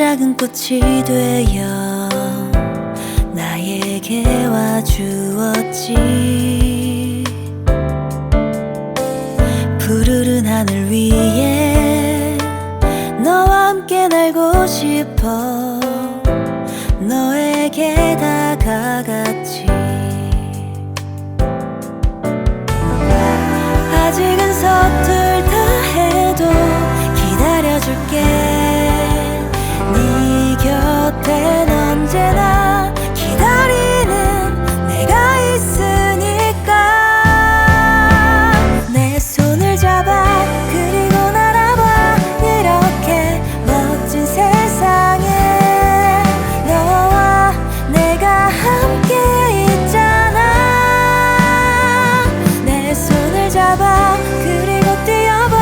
작은 꽃이 되어 나에게 와주었지. 푸르른 하늘 위에 너와 함께 날고 싶어 너에게 다가갔지. 잡아 그리고 뛰어봐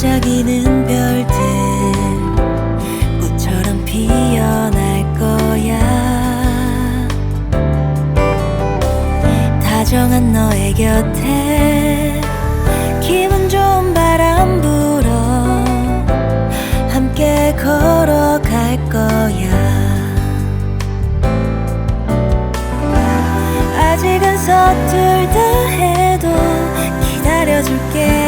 반짝이는 별들 꽃처럼 피어날 거야. 다정한 너의 곁에 기분 좋은 바람 불어 함께 걸어갈 거야. 아직은 서툴다 해도 기다려줄게.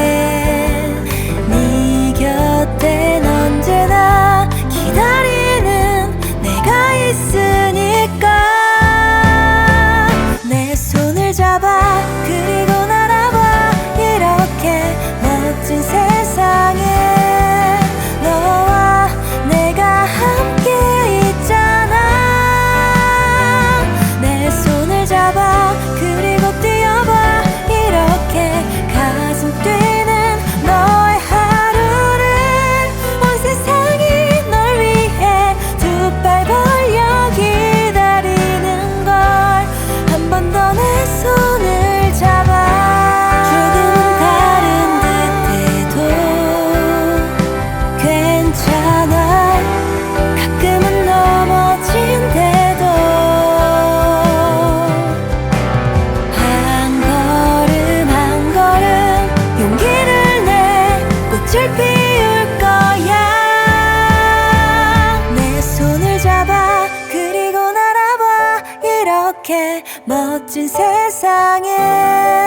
이렇게 멋진 세상에.